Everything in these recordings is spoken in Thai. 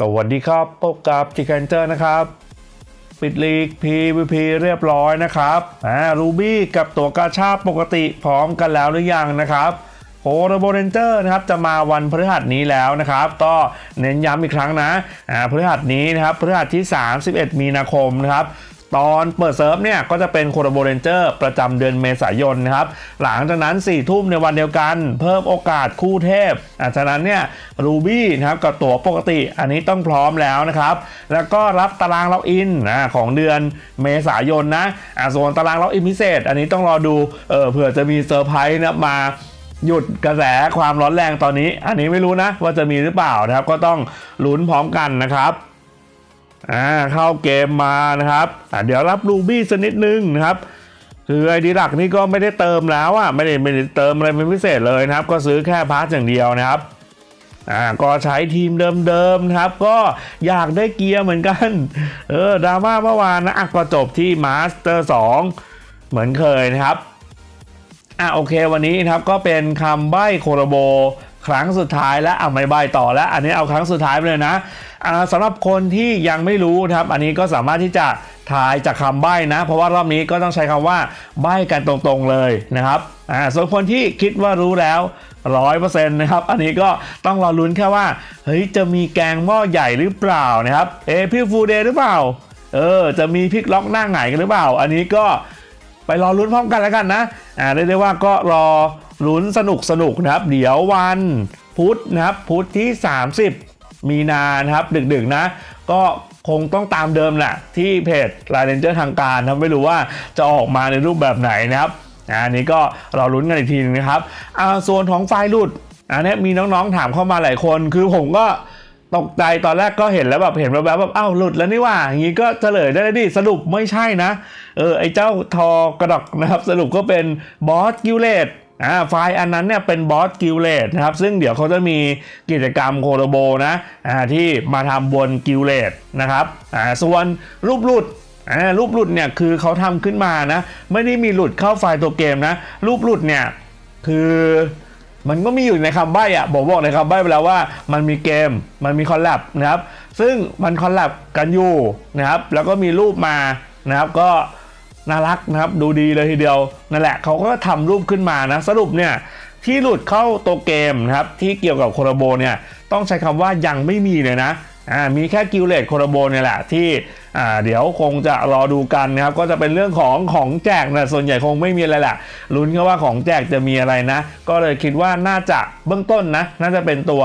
สวัสดีครับพบกับจิกันเจอร์นะครับ ปิดลีก PVP เรียบร้อยนะครับอ่ารูบี้กับตัวกาชาปกติพร้อมกันแล้วหรือยังนะครับโฮโรโบเรนเจอร์นะครับจะมาวันพฤหัสนี้แล้วนะครับ ก็เน้นย้ำอีกครั้งนะอ่าพฤหัสนี้นะครับพฤหัสที่ 31 มีนาคมนะครับ ตอนเปิดเซิร์ฟเนี่ยก็จะเป็นโคโรโบเรนเจอร์ประจำเดือนเมษายนนะครับ หลังจากนั้น4ี่ทุ่มในวันเดียวกันเพิ่มโอกาสคู่เทพอะฉะนั้นเนี่ยรูบี้นะครับกับตั๋วปกติอันนี้ต้องพร้อมแล้วนะครับ แล้วก็รับตารางล็อกอินอะของเดือนเมษายนนะอะส่วนตารางล็อกอินพิเศษ อันนี้ต้องรอดูเออเผื่อจะมีเซอร์ไพรส์นะมาหยุดกระแสความร้อนแรงตอนนี้ อันนี้ไม่รู้นะว่าจะมีหรือเปล่านะครับ ก็ต้องลุ้นพร้อมกันนะครับ อ่าเข้าเกมมานะครับอ่าเดี๋ยวรับรูบี้สักนิดนึงนะครับ คือไอดีหลักนี่ก็ไม่ได้เติมแล้วอะไม่ได้ไม่ได้เติมอะไรเป็นพิเศษเลยนะครับ ก็ซื้อแค่พาร์ทอย่างเดียวนะครับอ่าก็ใช้ทีมเดิมๆนะครับ ก็อยากได้เกียร์เหมือนกันเออดราม่าเมื่อวานนะอะก็จบที่มาสเตอร์2เหมือนเคยนะครับอะโอเควันนี้นะครับก็เป็นคำใบ้โคโรโบ ครั้งสุดท้ายแล้วอะไม่ใบ้ต่อแล้ว อันนี้เอาครั้งสุดท้ายไปเลยนะ สำหรับคนที่ยังไม่รู้นะครับ อันนี้ก็สามารถที่จะทายจากคำใบ้นะ เพราะว่ารอบนี้ก็ต้องใช้คำว่าใบ้กันตรงๆเลยนะครับอ่าส่วนคนที่คิดว่ารู้แล้วร้อยเปอร์เซ็นต์นะครับ อันนี้ก็ต้องรอลุ้นแค่ว่า เฮ้ย จะมีแกงหม้อใหญ่หรือเปล่านะครับ เอพี่ฟูเดย์หรือเปล่า เออ จะมีพลิกล็อกหน้าหงายกันหรือเปล่า อันนี้ก็ไปรอลุ้นพร้อมกันแล้วกันนะ อ่าเรียกได้ว่าก็รอลุ้นสนุกสนุกนะครับ เดี๋ยววันพุธนะครับ พุธที่ 30 มีนานะครับดึกๆนะ ก็คงต้องตามเดิมแหละที่เพจลายเรนเจอร์ทางการนะไม่รู้ว่าจะออกมาในรูปแบบไหนนะครับอันนี้ก็เรอลุ้นกันอีกทีนึงนะครับอ่าส่วนของไฟล์หลุดอันนี้มีน้องๆถามเข้ามาหลายคน คือผมก็ตกใจตอนแรกก็เห็นแล้วแบบเห็นแบบแบบอ้าวหลุดแล้วนี่ว่าอย่างนี้ก็เฉลยได้แล้วดิสรุปไม่ใช่นะ เออไอเจ้าทอกระดกนะครับ สรุปก็เป็นบอสกิลเลต อ่าไฟล์อันนั้นเนี่ยเป็นบอสกิลเลตนะครับซึ่งเดี๋ยวเขาจะมีกิจกรรมโคโรโบนะอ่าที่มาทำบนกิลเลตนะครับอ่าส่วนรูปหลุดอ่ารูปหลุดเนี่ยคือเขาทำขึ้นมานะไม่ได้มีหลุดเข้าไฟล์ตัวเกมนะรูปหลุดเนี่ยคือมันก็มีอยู่ในคำใบ้อะผมบอกในคำใบ้ไปแล้วว่ามันมีเกมมันมีคอลแลบนะครับซึ่งมันคอลแลบกันอยู่นะครับแล้วก็มีรูปมานะครับก็ น่ารักนะครับดูดีเลยทีเดียวนั่นแหละเขาก็ทำรูปขึ้นมานะ สรุปเนี่ยที่หลุดเข้าตัวเกมนะครับที่เกี่ยวกับโคโรโบเนี่ยต้องใช้คำว่ายังไม่มีเลยนะอ่ามีแค่กิลเลตโคโรโบเนี่ยแหละที่อ่าเดี๋ยวคงจะรอดูกันนะครับ ก็จะเป็นเรื่องของของแจกนะส่วนใหญ่คงไม่มีอะไรแหละลุ้นแค่ว่าของแจกจะมีอะไรนะ ก็เลยคิดว่าน่าจะเบื้องต้นนะ น่าจะเป็นตัว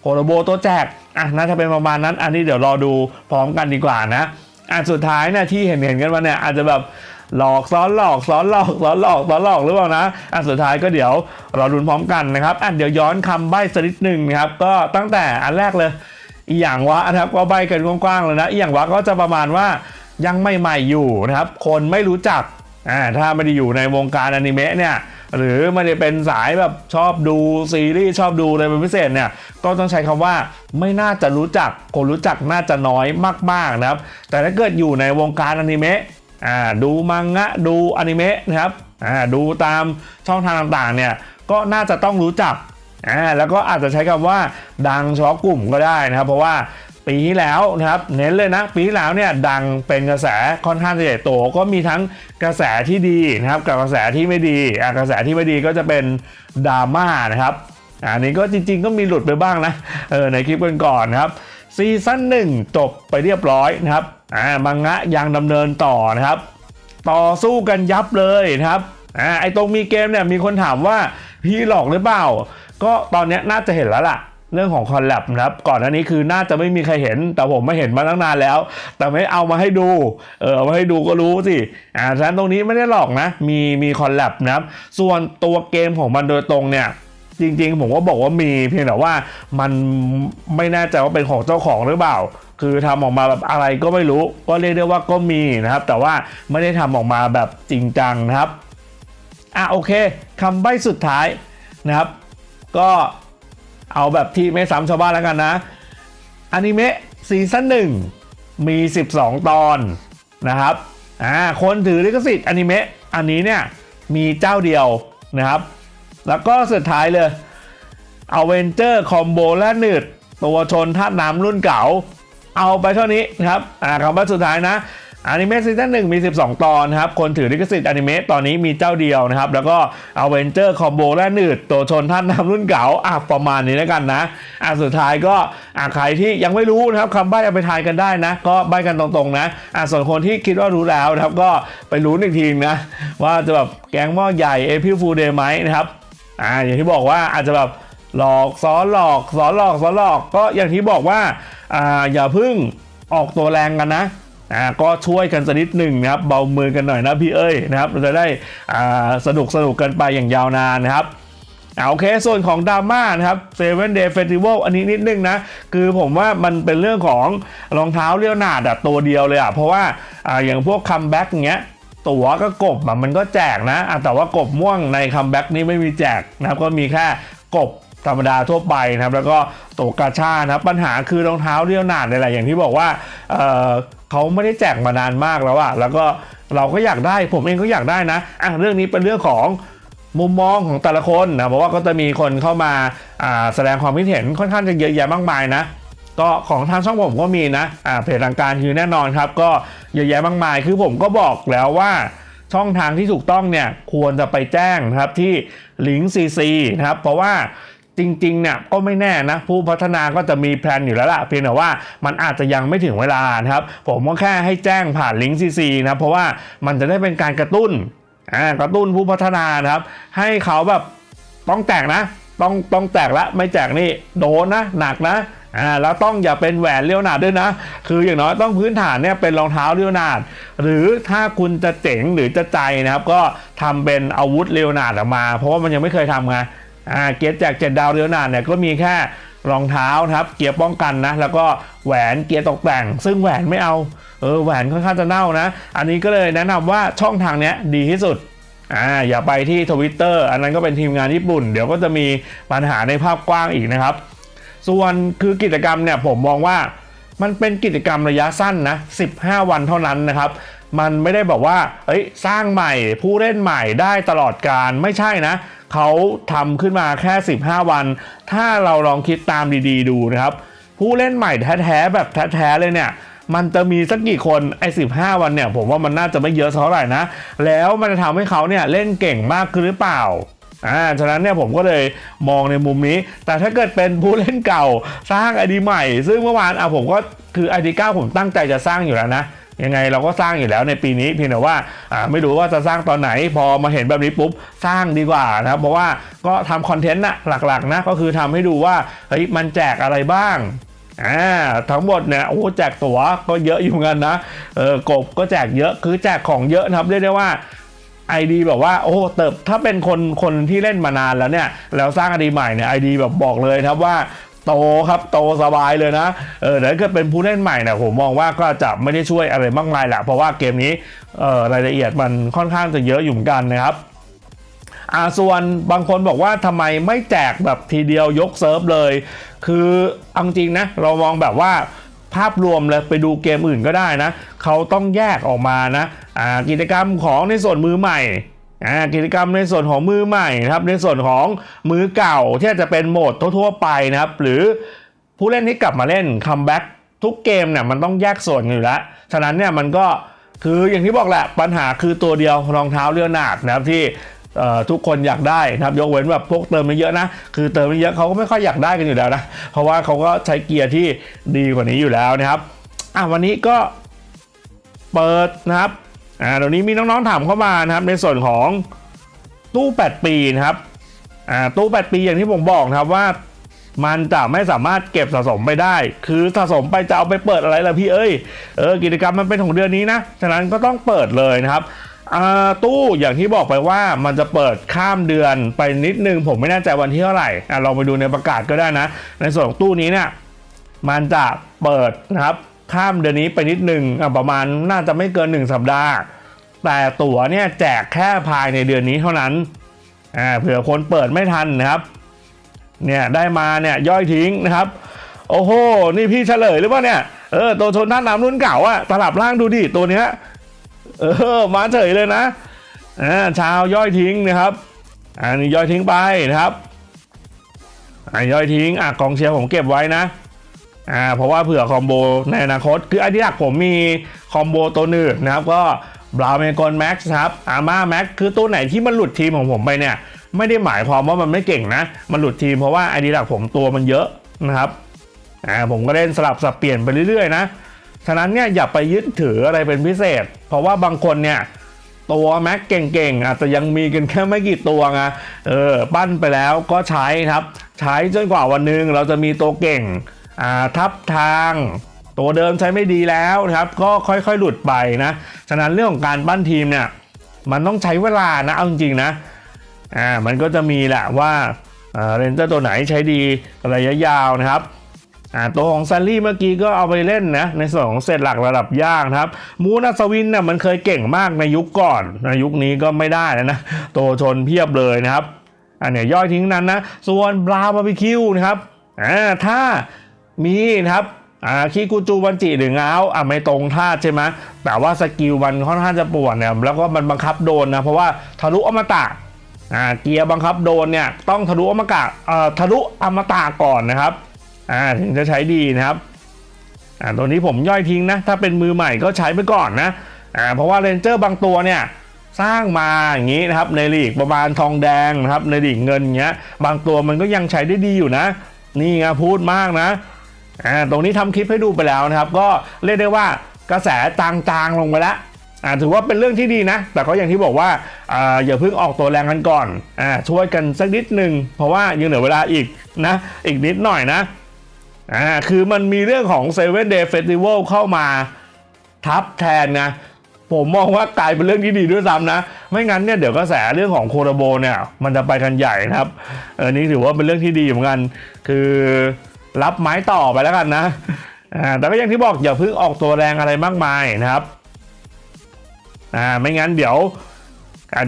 โคโรโบตัวแจกอะน่าจะเป็นประมาณนั้น อันนี้เดี๋ยวรอดูพร้อมกันดีกว่านะ อะสุดท้ายเนี่ยที่เห็นเห็นกันมาเนี่ยอาจจะแบบหลอกซ้อนหลอกซ้อนหลอกซ้อนหลอกซ้อนหลอกหรือเปล่านะอะสุดท้ายก็เดี๋ยวเรอรุนพร้อมกันนะครับอะเดี๋ยวย้อนคำใบ้สักนิดหนึ่งนะครับก็ตั้งแต่อันแรกเลยอีอย่างวะนะครับก็ใบกันกว้างๆเลยนะอีอย่างวะก็จะประมาณว่ายังไม่ใหม่อยู่นะครับ คนไม่รู้จักอ่าถ้าไม่ได้อยู่ในวงการอนิเมะเนี่ย หรือไม่ได้เป็นสายแบบชอบดูซีรีส์ชอบดูอะไรเป็นพิเศษเนี่ยก็ต้องใช้คำว่าไม่น่าจะรู้จักคนรู้จักน่าจะน้อยมากๆนะครับ แต่ถ้าเกิดอยู่ในวงการอนิเมะอ่าดูมังงะดูอนิเมะนะครับอ่าดูตามช่องทางต่างๆเนี่ยก็น่าจะต้องรู้จักอ่าแล้วก็อาจจะใช้คำว่าดังเฉพาะกลุ่มก็ได้นะครับ เพราะว่า ปีที่แล้วนะครับเน้นเลยนะปีที่แล้วเนี่ยดังเป็นกระแสค่อนข้างจะใหญ่โตก็มีทั้งกระแสที่ดีนะครับกับกระแสที่ไม่ดีอ่ากระแสที่ไม่ดีก็จะเป็นดราม่านะครับอันนี้ก็จริงๆก็มีหลุดไปบ้างนะเออในคลิปก่อนๆนะครับซีซั่นหนึ่งจบไปเรียบร้อยนะครับอ่ามังงะยังดำเนินต่อนะครับ ต่อสู้กันยับเลยนะครับอ่าไอตรงมีเกมเนี่ยมีคนถามว่าพี่หลอกหรือเปล่า ก็ตอนนี้น่าจะเห็นแล้วล่ะ เรื่องของคอลแลบนะครับ ก่อนหน้านี้คือน่าจะไม่มีใครเห็น แต่ผมไม่เห็นมาตั้งนานแล้ว แต่ไม่เอามาให้ดู เออเอามาให้ดูก็รู้สิอ่าฉะนั้นตรงนี้ไม่ได้หลอกนะ มีมีคอลแลบนะครับ ส่วนตัวเกมของมันโดยตรงเนี่ยจริงๆ ผมก็บอกว่ามีเพียงแต่ว่ามันไม่แน่ใจว่าเป็นของเจ้าของหรือเปล่า คือทำออกมาแบบอะไรก็ไม่รู้ ก็เรียกได้ว่าก็มีนะครับ แต่ว่าไม่ได้ทำออกมาแบบจริงจังนะครับอะโอเคคำใบ้สุดท้ายนะครับ ก็ เอาแบบที่ไม่ซ้ำชาวบ้านแล้วกันนะอนิเมะซีซั่นหนึ่งมี 12 ตอนนะครับอ่าคนถือลิขสิทธิ์อนิเมะอันนี้เนี่ยมีเจ้าเดียวนะครับ แล้วก็สุดท้ายเลย a v e n g e r Combo และหนืดตัวชนธาตุน้ำรุ่นเก่า เอาไปเท่านี้นะครับอ่าคำว่าสุดท้ายนะ อนิเมะซีซั่นหนึ่งมี 12 ตอนนะครับ คนถือลิขสิทธิ์อนิเมะตอนนี้มีเจ้าเดียวนะครับ แล้วก็เอเวนเจอร์คอมโบและหนืดตัวชนท่านนำรุ่นเก่าอะประมาณนี้แล้วกันนะ อะสุดท้ายก็อะใครที่ยังไม่รู้นะครับคำใบ้เอาไปทายกันได้นะ ก็ใบ้กันตรงๆนะอะส่วนคนที่คิดว่ารู้แล้วนะครับก็ไปรู้อีกทีนะ ว่าจะแบบแกงหม้อใหญ่เอพิฟูเดย์ไหมนะครับอ่าอย่างที่บอกว่าอาจจะแบบหลอกซ้อนหลอกซ้อนหลอกซ้อนหลอกก็อย่างที่บอกว่าอ่าอย่าพึ่งออกตัวแรงกันนะ อ่าก็ช่วยกันสักนิดหนึ่งนะครับเบามือกันหน่อยนะพี่เอ้ยนะครับเราจะได้อ่าสนุกสนุกกันไปอย่างยาวนานนะครับเอาโอเคส่วนของดราม่านะครับ Seven Day Festival อันนี้นิดนึงนะ คือผมว่ามันเป็นเรื่องของรองเท้าเลี้ยวหนาดอะตัวเดียวเลยอะเพราะว่าอ่าอย่างพวกคัมแบ็กเงี้ยตั๋วก็กบอะมันก็แจกนะแต่ว่ากบม่วงในคัมแบ็กนี้ไม่มีแจกนะครับก็มีแค่กบธรรมดาทั่วไปนะครับ แล้วก็ตัวกาชานะครับปัญหาคือรองเท้าเรียวหนาดนี่แหละอย่างที่บอกว่า เขาไม่ได้แจกมานานมากแล้วอะแล้วก็เราก็อยากได้ผมเองก็อยากได้นะอะเรื่องนี้เป็นเรื่องของมุมมองของแต่ละคนนะเพราะว่าก็จะมีคนเข้ามาแสดงความคิดเห็นค่อนข้างจะเยอะแยะมากมายนะก็ของทางช่องผมก็มีนะอ่าเพจทางการคือแน่นอนครับ ก็เยอะแยะมากมาย คือผมก็บอกแล้วว่าช่องทางที่ถูกต้องเนี่ยควรจะไปแจ้งนะครับที่ลิงก์ CC นะครับเพราะว่า จริงๆเนี่ยก็ไม่แน่นะ ผู้พัฒนาก็จะมีแพลนอยู่แล้วล่ะเพียงแต่ว่ามันอาจจะยังไม่ถึงเวลานะครับ ผมก็แค่ให้แจ้งผ่านลิงก์ CC นะ เพราะว่ามันจะได้เป็นการกระตุ้นอ่ากระตุ้นผู้พัฒนานะครับ ให้เขาแบบต้องแจกนะ ต้องต้องแจกละไม่แจกนี่โดนนะหนักนะอ่าแล้วต้องอย่าเป็นแหวนเลี้ยวหนาดด้วยนะ คืออย่างน้อยต้องพื้นฐานเนี่ยเป็นรองเท้าเลี้ยวหนาด หรือถ้าคุณจะเจ๋งหรือจะใจนะครับ ก็ทำเป็นอาวุธเลี้ยวหนาดออกมา เพราะว่ามันยังไม่เคยทำไง อ่าเกียร์แจกเจ็ดดาวเลี้ยวนาดเนี่ยก็มีแค่รองเท้าครับ เกียร์ป้องกันนะ แล้วก็แหวนเกียร์ตกแต่ง ซึ่งแหวนไม่เอา เออแหวนค่อนข้างจะเน่านะ อันนี้ก็เลยแนะนำว่าช่องทางเนี้ยดีที่สุดอ่าอย่าไปที่ทวิตเตอร์อันนั้นก็เป็นทีมงานญี่ปุ่น เดี๋ยวก็จะมีปัญหาในภาพกว้างอีกนะครับ ส่วนคือกิจกรรมเนี่ยผมมองว่ามันเป็นกิจกรรมระยะสั้นนะ 15 วันเท่านั้นนะครับ มันไม่ได้บอกว่า เอ้ย สร้างใหม่ผู้เล่นใหม่ได้ตลอดการไม่ใช่นะ เขาทำขึ้นมาแค่ 15 วัน ถ้าเราลองคิดตามดีๆ ดูนะครับ ผู้เล่นใหม่แท้ๆแบบแท้ๆเลยเนี่ยมันจะมีสักกี่คนไอ้15วันเนี่ย ผมว่ามันน่าจะไม่เยอะเท่าไหร่นะ แล้วมันจะทำให้เขาเนี่ยเล่นเก่งมากขึ้นหรือเปล่าอ่าฉะนั้นเนี่ยผมก็เลยมองในมุมนี้ แต่ถ้าเกิดเป็นผู้เล่นเก่าสร้างไอดีใหม่ ซึ่งเมื่อวานอะผมก็คือไอดีเก้าผมตั้งใจจะสร้างอยู่แล้วนะ ยังไงเราก็สร้างอยู่แล้วในปีนี้เพียงแต่ว่าไม่รู้ว่าจะสร้างตอนไหนพอมาเห็นแบบนี้ปุ๊บสร้างดีกว่านะครับเพราะว่าก็ทำคอนเทนต์นะหลักๆนะก็คือทำให้ดูว่าเฮ้ยมันแจกอะไรบ้างอ่าทั้งหมดเนี่ยโอ้แจกตั๋วก็เยอะอยู่เหมือนกันนะเออกบก็แจกเยอะคือแจกของเยอะนะครับเรียกได้ว่าไอดีแบบว่าโอ้เติบถ้าเป็นคนคนที่เล่นมานานแล้วเนี่ยแล้วสร้างไอดีใหม่เนี่ยไอดีแบบบอกเลยครับว่า โตครับโตสบายเลยนะเออแต่ถ้าเกิดเป็นผู้เล่นใหม่เนี่ยผมมองว่าก็จะไม่ได้ช่วยอะไรมากมายแหละเพราะว่าเกมนี้เออรายละเอียดมันค่อนข้างจะเยอะอยู่เหมือนกันนะครับอ่าส่วนบางคนบอกว่าทำไมไม่แจกแบบทีเดียวยกเซิร์ฟเลย คือเอาจริงนะเรามองแบบว่าภาพรวมเลยไปดูเกมอื่นก็ได้นะ เขาต้องแยกออกมานะอ่ากิจกรรมของในส่วนมือใหม่ กิจกรรมในส่วนของมือใหม่นะครับในส่วนของมือเก่าที่อาจจะเป็นโหมดทั่วๆไปนะครับ หรือผู้เล่นที่กลับมาเล่นคัมแบ็กทุกเกมเนี่ยมันต้องแยกส่วนกันอยู่แล้ว ฉะนั้นเนี่ยมันก็คืออย่างที่บอกแหละปัญหาคือตัวเดียวรองเท้าเลียวหนาดนะครับที่ทุกคนอยากได้นะครับยกเว้นแบบพวกเติมไม่เยอะนะคือเติมไม่เยอะเขาก็ไม่ค่อยอยากได้กันอยู่แล้วนะเพราะว่าเขาก็ใช้เกียร์ที่ดีกว่านี้อยู่แล้วนะครับอะวันนี้ก็เปิดนะครับ อ่าเดี๋ยวนี้มีน้องๆถามเข้ามานะครับ ในส่วนของตู้ 8 ปีนะครับอ่าตู้ 8 ปีอย่างที่ผมบอกนะครับว่า มันจะไม่สามารถเก็บสะสมไปได้ คือสะสมไปจะเอาไปเปิดอะไรล่ะพี่เอ้ยเออกิจกรรมมันเป็นของเดือนนี้นะฉะนั้นก็ต้องเปิดเลยนะครับตู้อย่างที่บอกไปว่ามันจะเปิดข้ามเดือนไปนิดนึง ผมไม่แน่ใจวันที่เท่าไหร่อะลองไปดูในประกาศก็ได้นะ ในส่วนของตู้นี้เนี่ยมันจะเปิดนะครับ ข้ามเดือนนี้ไปนิดนึงอะประมาณน่าจะไม่เกิน 1 สัปดาห์ แต่ตั๋วเนี่ยแจกแค่ภายในเดือนนี้เท่านั้นอ่าเผื่อคนเปิดไม่ทันนะครับเนี่ยได้มาเนี่ยย่อยทิ้งนะครับ โอ้โห นี่พี่เฉลยหรือเปล่าเนี่ยเออตัวชนท่านน้ำรุ่นเก่าอะตลับล่างดูดิตัวเนี้ยเออมาเฉยเลยนะอ่าชาวย่อยทิ้งนะครับอันนี้ย่อยทิ้งไปนะครับอ่าย่อยทิ้งอะกองเชียร์ผมเก็บไว้นะ อ่าเพราะว่าเผื่อคอมโบในอนาคต คือไอเดียหลักผมมีคอมโบตัวหนึ่งนะครับ ก็บราวเมกอนแม็กซ์ครับอาร์มาแม็กคือตัวไหนที่มันหลุดทีมของผมไปเนี่ย ไม่ได้หมายความว่ามันไม่เก่งนะ มันหลุดทีมเพราะว่าไอเดียหลักผมตัวมันเยอะนะครับอ่าผมก็เล่นสลับสับเปลี่ยนไปเรื่อยๆนะฉะนั้นเนี่ยอย่าไปยึดถืออะไรเป็นพิเศษ เพราะว่าบางคนเนี่ยตัวแม็กเก่งๆอาจจะยังมีกันแค่ไม่กี่ตัวไงเออปั้นไปแล้วก็ใช้ครับ ใช้จนกว่าวันหนึ่งเราจะมีตัวเก่ง ทับทาง ตัวเดิมใช้ไม่ดีแล้วนะครับ ก็ค่อยๆหลุดไปนะ ฉะนั้นเรื่องของการปั้นทีมเนี่ยมันต้องใช้เวลานะเอาจริงๆนะอ่ามันก็จะมีแหละว่าเรนเจอร์ตัวไหนใช้ดีระยะยาวนะครับอ่าตัวของซันลี่เมื่อกี้ก็เอาไปเล่นนะในส่วนของเซตหลักระดับยากครับ มูนัสวินเนี่ยมันเคยเก่งมากในยุคก่อนในยุคนี้ก็ไม่ได้แล้วนะโตชนเพียบเลยนะครับอันเนี้ยย่อยทิ้งนั้นนะ ส่วนบราบาร์บีคิวนะครับอ่าถ้า มีนะครับอ่าคิกูจูบันจิหรือเงาอะไม่ตรงท่าใช่ไหมแต่ว่าสกิลมันค่อนข้างจะปวดเนี่ยแล้วก็มันบังคับโดนนะเพราะว่าทะลุอมตะอ่าเกียร์บังคับโดนเนี่ยต้องทะลุอมตะเอ่อทะลุอมตะก่อนนะครับอ่าถึงจะใช้ดีนะครับอ่าตัวนี้ผมย่อยทิ้งนะถ้าเป็นมือใหม่ก็ใช้ไปก่อนนะอ่าเพราะว่าเรนเจอร์บางตัวเนี่ยสร้างมาอย่างนี้นะครับในลีกประมาณทองแดงนะครับในลีกเงินเงี้ยบางตัวมันก็ยังใช้ได้ดีอยู่นะ นี่ไงพูดมากนะ อ่าตรงนี้ทำคลิปให้ดูไปแล้วนะครับ ก็เรียกได้ว่ากระแสจางๆลงไปแล้วอ่าถือว่าเป็นเรื่องที่ดีนะ แต่ก็อย่างที่บอกว่าอ่าอย่าเพิ่งออกตัวแรงกันก่อนอ่าช่วยกันสักนิดหนึ่งเพราะว่ายังเหลือเวลาอีกนะอีกนิดหน่อยนะอ่าคือมันมีเรื่องของ Seven Day Festival เข้ามาทับแทนนะผมมองว่ากลายเป็นเรื่องที่ดีด้วยซ้ำนะ ไม่งั้นเนี่ยเดี๋ยวกระแสเรื่องของโคโรโบเนี่ย มันจะไปกันใหญ่นะครับเออนี่ถือว่าเป็นเรื่องที่ดีเหมือนกัน คือ รับไม้ต่อไปแล้วกันนะแต่ก็อย่างที่บอกอย่าเพิ่งออกตัวแรงอะไรมากมายนะครับอ่าไม่งั้นเดี๋ยว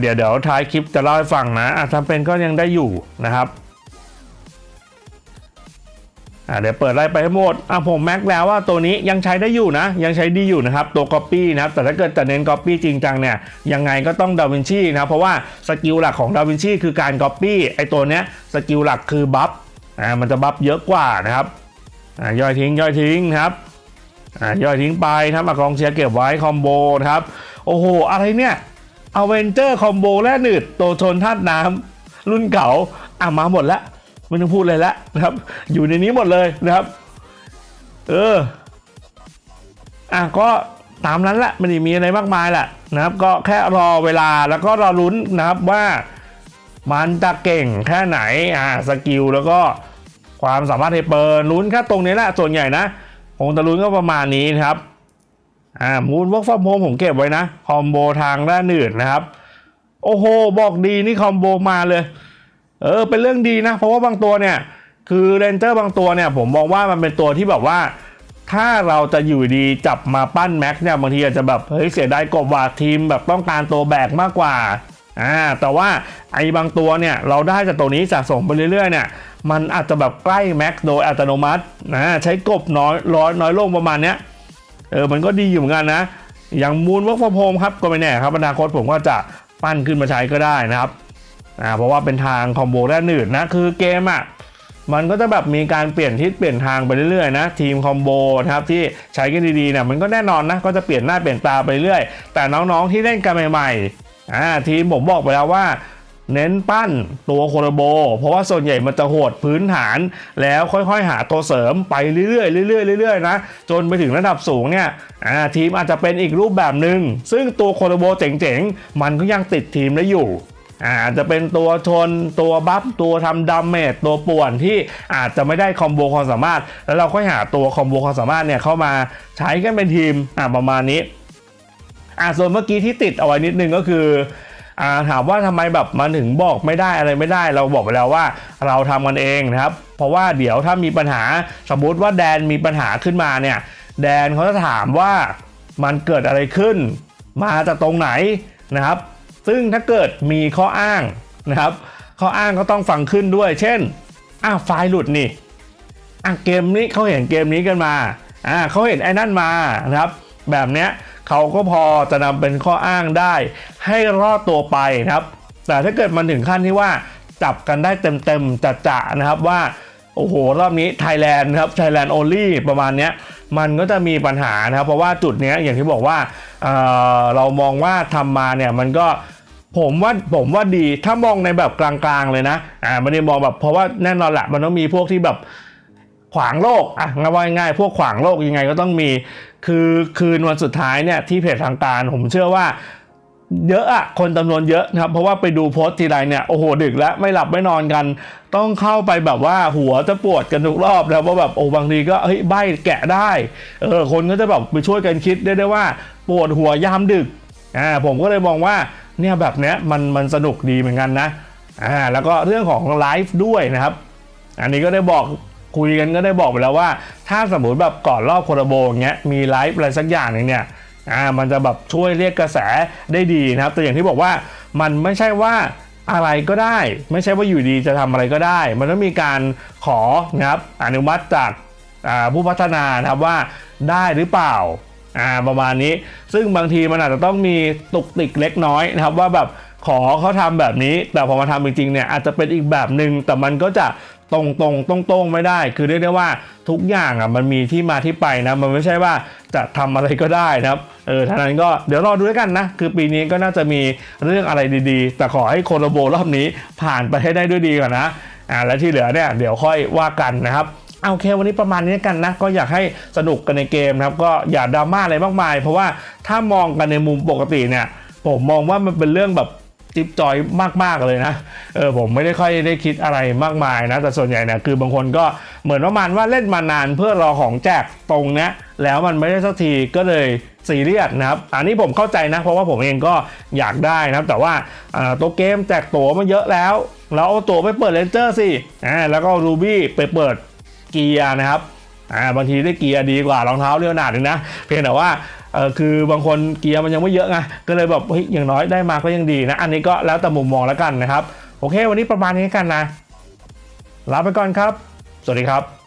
เดี๋ยวเดี๋ยวท้ายคลิปจะเล่าให้ฟังนะอะทำเป็นก็ยังได้อยู่นะครับอ่าเดี๋ยวเปิดไล่ไปให้หมดอะผมแม็กแล้วว่าตัวนี้ยังใช้ได้อยู่นะ ยังใช้ดีอยู่นะครับ ตัว Copy นะครับ แต่ถ้าเกิดจะเน้น Copy จริงจังเนี่ยยังไงก็ต้อง Da Vinci นะเพราะว่าสกิลหลักของ Da Vinci คือการ Copy ไอตัวเนี้ยสกิลหลักคือบัฟ อ่ามันจะบัฟเยอะกว่านะครับอ่าย่อยทิ้งย่อยทิ้งนะครับอ่าย่อยทิ้งไปนะครับมากองเชียร์เก็บไว้คอมโบนะครับ โอ้โห อะไรเนี่ยอเวนเจอร์คอมโบแร่หนืดโตชนธาตุน้ำรุ่นเก่าอะมาหมดแล้วไม่ต้องพูดเลยละนะครับ อยู่ในนี้หมดเลยนะครับ เอออะก็ตามนั้นแหละไม่ได้มีอะไรมากมายแหละนะครับ ก็แค่รอเวลาแล้วก็รอลุ้นนะครับว่า มันจะเก่งแค่ไหนอ่าสกิลแล้วก็ความสามารถในเปิดลุ้นแค่ตรงนี้แหละส่วนใหญ่นะคงจะลุ้นก็ประมาณนี้นะครับอ่ามูนวอล์กฟอร์มโฮมผมเก็บไว้นะ คอมโบทางด้านอื่นนะครับ โอ้โห บอกดีนี่คอมโบมาเลย เออ เป็นเรื่องดีนะ เพราะว่าบางตัวเนี่ย คือเรนเจอร์บางตัวเนี่ย ผมมองว่ามันเป็นตัวที่แบบว่า ถ้าเราจะอยู่ดีจับมาปั้นแม็กเนี่ย บางทีอาจจะแบบ เฮ้ย เสียดายกบว่าทีมแบบต้องการตัวแบกมากกว่า อ่าแต่ว่าไอ้บางตัวเนี่ยเราได้จากตัวนี้สะสมไปเรื่อยๆเนี่ยมันอาจจะแบบใกล้แม็กโดยอัตโนมัตินะใช้กบน้อยร้อยน้อยลงประมาณเนี้ยเออมันก็ดีอยู่เหมือนกันนะ อย่างมูนวั r ฟ from home ครับก็ไม่แน่ครับอนาคตผมก็จะปั้นขึ้นมาใช้ก็ได้นะครับอ่าเพราะว่าเป็นทางคอมโบด้านอื่นนะคือเกมอะมันก็จะแบบมีการเปลี่ยนทิศเปลี่ยนทางไปเรื่อยๆนะทีมคอมโบนะครับที่ใช้กันดีๆเนี่ยมันก็แน่นอนนะก็จะเปลี่ยนหน้าเปลี่ยนตาไปเรื่อยแต่น้องๆที่เล่นกันใหม่ๆ อ่าทีมผมบอกไปแล้วว่าเน้นปั้นตัวโคโรโบ เพราะว่าส่วนใหญ่มันจะโหดพื้นฐาน แล้วค่อยๆ หาตัวเสริมไปเรื่อยๆเรื่อยๆเรื่อยๆนะจนไปถึงระดับสูงเนี่ยทีมอาจจะเป็นอีกรูปแบบหนึ่งซึ่งตัวโคโรโบเจ๋งๆ มันก็ยังติดทีมได้อยู่อาจจะเป็นตัวชนตัวบัฟตัวทำดาเมจตัวป่วนที่อาจจะไม่ได้คอมโบความสามารถ แล้วเราค่อยหาตัวคอมโบความสามารถเนี่ยเข้ามาใช้กันเป็นทีมประมาณนี้ อ่าส่วนเมื่อกี้ที่ติดเอาไว้นิดนึงก็คืออ่าถามว่าทำไมแบบมันถึงบอกไม่ได้อะไรไม่ได้ เราบอกไปแล้วว่าเราทำกันเองนะครับ เพราะว่าเดี๋ยวถ้ามีปัญหาสมมติว่าแดนมีปัญหาขึ้นมาเนี่ยแดนเขาจะถามว่ามันเกิดอะไรขึ้น มาจากตรงไหนนะครับ ซึ่งถ้าเกิดมีข้ออ้างนะครับ ข้ออ้างก็ต้องฟังขึ้นด้วย เช่นอ้าวไฟล์หลุดนี่อะเกมนี้เขาเห็นเกมนี้กันมาอ่าเขาเห็นไอ้นั่นมานะครับ แบบเนี้ย เขาก็พอจะนำเป็นข้ออ้างได้ ให้รอดตัวไปนะครับ แต่ถ้าเกิดมันถึงขั้นที่ว่าจับกันได้เต็มๆจะๆนะครับว่าโอ้โห รอบนี้ไทยแลนด์ครับไทยแลนด์โอลี่ประมาณเนี้ยมันก็จะมีปัญหานะครับ เพราะว่าจุดเนี้ยอย่างที่บอกว่าเออเรามองว่าทำมาเนี่ยมันก็ผมว่าผมว่าดีถ้ามองในแบบกลางๆเลยนะอ่าไม่ได้มองแบบเพราะว่าแน่นอนแหละมันต้องมีพวกที่แบบขวางโลกอะง่ายง่ายๆพวกขวางโลกยังไงก็ต้องมี คือคืนวันสุดท้ายเนี่ยที่เพจทางการผมเชื่อว่าเยอะอะคนจำนวนเยอะนะครับ เพราะว่าไปดูโพสต์ทีไรเนี่ย โอ้โห ดึกแล้วไม่หลับไม่นอนกัน ต้องเข้าไปแบบว่าหัวจะปวดกันทุกรอบนะครับว่าแบบโอ้บางทีก็เฮ้ยใบแกะได้เออคนก็จะแบบไปช่วยกันคิดได้ได้ว่า ปวดหัวยามดึกอ่าผมก็เลยมองว่าเนี่ยแบบเนี้ยมันมันสนุกดีเหมือนกันนะอ่าแล้วก็เรื่องของไลฟ์ด้วยนะครับ อันนี้ก็ได้บอก คุยกันก็ได้บอกไปแล้วว่า ถ้าสมมติแบบก่อนรอบโคโรโบงเงี้ยมีไลฟ์อะไรสักอย่างหนึงเนี่ยอ่ามันจะแบบช่วยเรียกกระแสได้ดีนะครับ แต่อย่างที่บอกว่ามันไม่ใช่ว่าอะไรก็ได้ ไม่ใช่ว่าอยู่ดีจะทำอะไรก็ได้ มันต้องมีการขอนะครับอนุมัติจากผู้พัฒนานะครับว่าได้หรือเปล่าอ่าประมาณนี้ ซึ่งบางทีมันอาจจะต้องมีตุกติกเล็กน้อยนะครับว่าแบบขอเขาทำแบบนี้ แต่พอมาทำจริงๆเนี่ยอาจจะเป็นอีกแบบหนึ่งแต่มันก็จะ ตรงตรงตรงตรงๆไม่ได้ คือเรียกได้ว่าทุกอย่างอะมันมีที่มาที่ไปนะมันไม่ใช่ว่าจะทำอะไรก็ได้นะครับเออท่านั้นก็เดี๋ยวรอดูด้วยกันนะ คือปีนี้ก็น่าจะมีเรื่องอะไรดีๆ แต่ขอให้โคโลโบรอบนี้ผ่านไปให้ได้ด้วยดีก่อนนะอ่าและที่เหลือเนี่ยเดี๋ยวค่อยว่ากันนะครับเอาโอเควันนี้ประมาณนี้กันนะ ก็อยากให้สนุกกันในเกมนะครับ ก็อย่าดราม่าอะไรมากมาย เพราะว่าถ้ามองกันในมุมปกติเนี่ยผมมองว่ามันเป็นเรื่องแบบ จิ๊บจอยมากๆเลยนะเออผมไม่ได้ค่อยได้คิดอะไรมากมายนะ แต่ส่วนใหญ่เนี่ยคือบางคนก็เหมือนประมาณว่าเล่นมานานเพื่อรอของแจกตรงเนี้ยแล้วมันไม่ได้สักทีก็เลยซีเรียสนะครับ อันนี้ผมเข้าใจนะ เพราะว่าผมเองก็อยากได้นะครับ แต่ว่าอ่าตัวเกมแจกตั๋วมาเยอะแล้ว แล้วเอาตั๋วไปเปิดเลนเจอร์สิอ่าแล้วก็รูบี้ไปเปิดเกียร์นะครับอ่าบางทีได้เกียร์ดีกว่ารองเท้าเรียวหนาดนึงนะเพียงแต่ว่า เออคือบางคนเกียร์มันยังไม่เยอะไงก็เลยแบบเฮ้ยอย่างน้อยได้มาก็ยังดีนะ อันนี้ก็แล้วแต่มุมมองแล้วกันนะครับ โอเค วันนี้ประมาณนี้กันนะลาไปก่อนครับ สวัสดีครับ